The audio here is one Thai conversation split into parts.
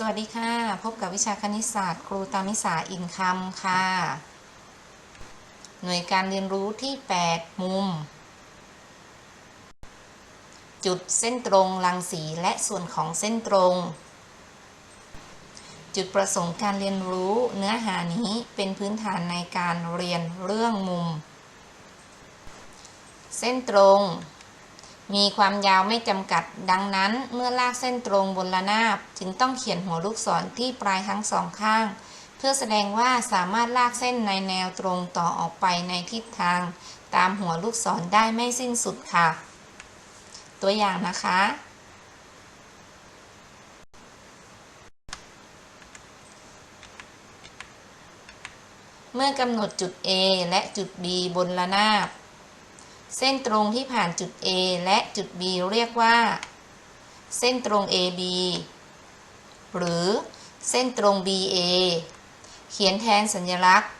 สวัสดีค่ะ พบกับวิชาคณิตศาสตร์ ครูตามิสาอินคำค่ะ หน่วยการเรียนรู้ที่ 8 มุม จุดเส้นตรงรังสีและส่วนของเส้นตรง จุดประสงค์การเรียนรู้เนื้อหานี้เป็นพื้นฐานในการเรียนเรื่องมุม เส้นตรง มีความยาวไม่จำกัด ดังนั้นเมื่อลากเส้นตรงบนระนาบ จึงต้องเขียนหัวลูกศรที่ปลายทั้งสองข้าง เพื่อแสดงว่าสามารถลากเส้นในแนวตรงต่อออกไปในทิศทาง ตามหัวลูกศรได้ไม่สิ้นสุดค่ะ ตัวอย่างนะคะ เมื่อกำหนดจุด A และจุด B บนระนาบ เส้นตรงที่ผ่านจุด A และจุด B เรียกว่า เส้นตรง AB หรือเส้นตรง BA เขียนแทนสัญลักษณ์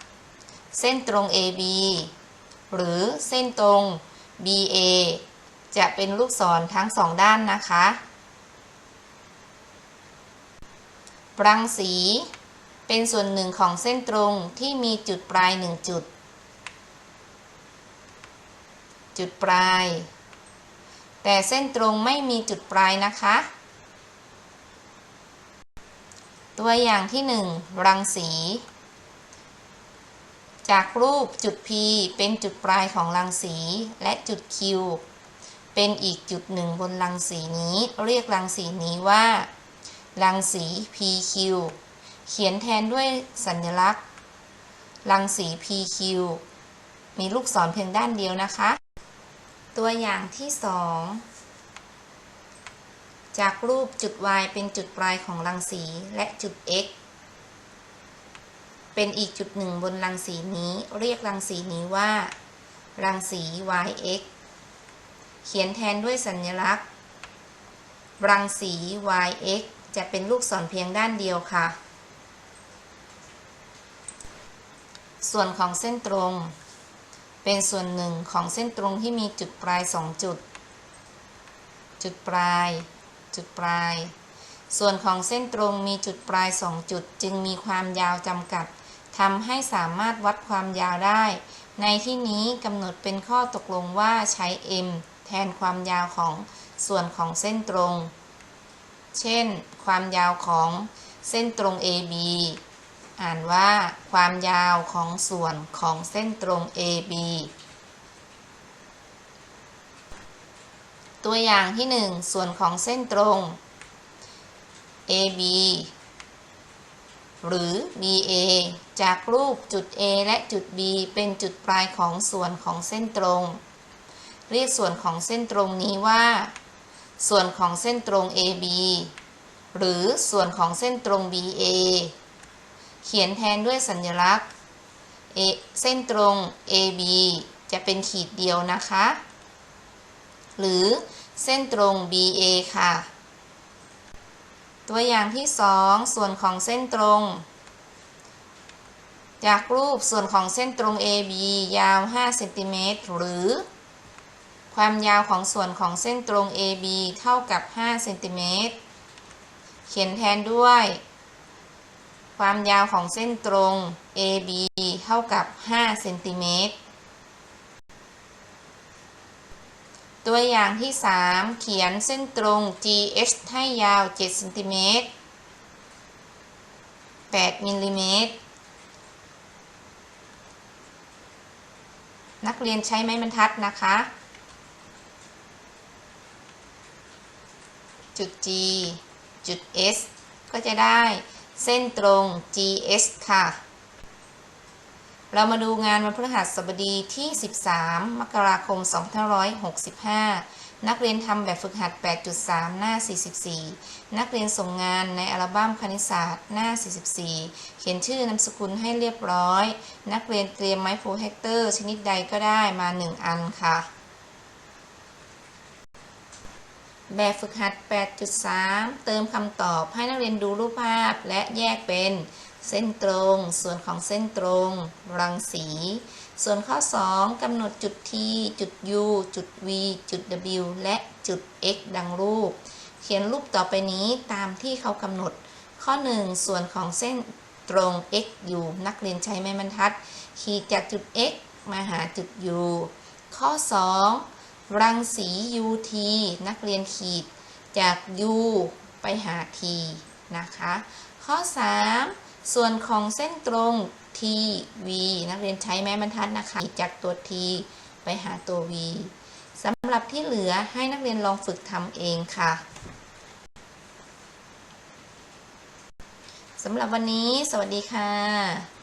เส้นตรง AB หรือเส้นตรง BA จะเป็นลูกศรทั้งสองด้านนะคะรังสีเป็นส่วนหนึ่งของเส้นตรงที่มีจุดปลายหนึ่งจุด จุดปลาย แต่เส้นตรงไม่มีจุดปลายนะคะ ตัวอย่างที่ 1 รังสี จากรูปจุด P เป็นจุดปลายของรังสี และจุด Q เป็นอีกจุดหนึ่งบนรังสีนี้ เรียกรังสีนี้ว่า รังสี PQ เขียนแทนด้วยสัญลักษณ์ รังสี PQ มีลูกศรเพียงด้านเดียวนะคะ ตัวอย่างที่2จากรูปจุด Y เป็นจุดปลายของรังสีและจุด X เป็นอีกจุดหนึ่งบนรังสีนี้เรียกรังสีนี้ว่า รังสี YX เขียนแทนด้วยสัญลักษณ์ รังสี YX จะเป็นลูกศรเพียงด้านเดียวค่ะ ส่วนของเส้นตรง เป็นส่วนหนึ่งของเส้นตรงที่มีจุดปลาย 2 จุด จุดปลาย จุดปลาย ส่วนของเส้นตรงมีจุดปลาย 2 จุด จึงมีความยาวจำกัดทำให้สามารถวัดความยาวได้ ในที่นี้กำหนดเป็นข้อตกลงว่าใช้ m แทนความยาวของส่วนของเส้นตรง เช่น ความยาวของเส้นตรง AB อ่านว่าความยาวของส่วนของเส้นตรง AB ตัวอย่างที่ 1 ส่วนของเส้นตรง AB หรือ BA จากรูปจุด A และจุด B เป็นจุดปลายของส่วนของเส้นตรง เรียกส่วนของเส้นตรงนี้ว่า ส่วนของเส้นตรง AB หรือส่วนของเส้นตรง BA เขียนแทนด้วยสัญลักษณ์เส้นตรง AB จะเป็นขีดเดียวนะคะ หรือเส้นตรง BA ค่ะ ตัวอย่างที่ 2 ส่วนของเส้นตรง จากรูปส่วนของเส้นตรง AB ยาว 5 เซนติเมตรหรือ ความยาวของส่วนของเส้นตรง AB เท่ากับ 5 เซนติเมตร เขียนแทนด้วย ความยาวของเส้นตรง AB เท่ากับ 5 เซนติเมตร ตัวอย่างที่ 3 เขียนเส้นตรง GH ให้ยาว 7 เซนติเมตร 8 มิลลิเมตร นักเรียนใช้ไม้บรรทัดนะคะ จุด G จุด S ก็จะได้ เส้นตรง GS ค่ะ เรามาดูงานวันพฤหัสบดีที่ 13 มกราคม 2565 นักเรียนทำแบบฝึกหัด 8.3 หน้า 44 นักเรียนส่งงานในอัลบั้มคณิตศาสตร์หน้า 44 เขียนชื่อนามสกุลให้เรียบร้อย นักเรียนเตรียมไม้โฟเฮกเตอร์ ชนิดใดก็ได้มา 1 อันค่ะ แบบฝึกหัด 8.3 เติมคำตอบให้นักเรียนดูรูปภาพและแยกเป็นเส้นตรง ส่วนของเส้นตรง รังสี ส่วนข้อ 2กำหนดจุด T จุด U จุด V จุด W และจุด X ดังรูป เขียนรูปต่อไปนี้ตามที่เขากำหนด ข้อ 1 ส่วนของเส้นตรง x อยู่นักเรียนใช้ไม้บรรทัด ขีดจากจุด x มาหาจุด u ข้อ 2 รังสี ut นักเรียนขีดจาก u ไปหา t นะคะ ข้อ 3 ส่วนของเส้นตรง t v นักเรียนใช้ไม้บรรทัดนะคะขีดจากตัว t ไปหาตัว v สำหรับที่เหลือให้นักเรียนลองฝึกทำเองค่ะสำหรับวันนี้สวัสดีค่ะ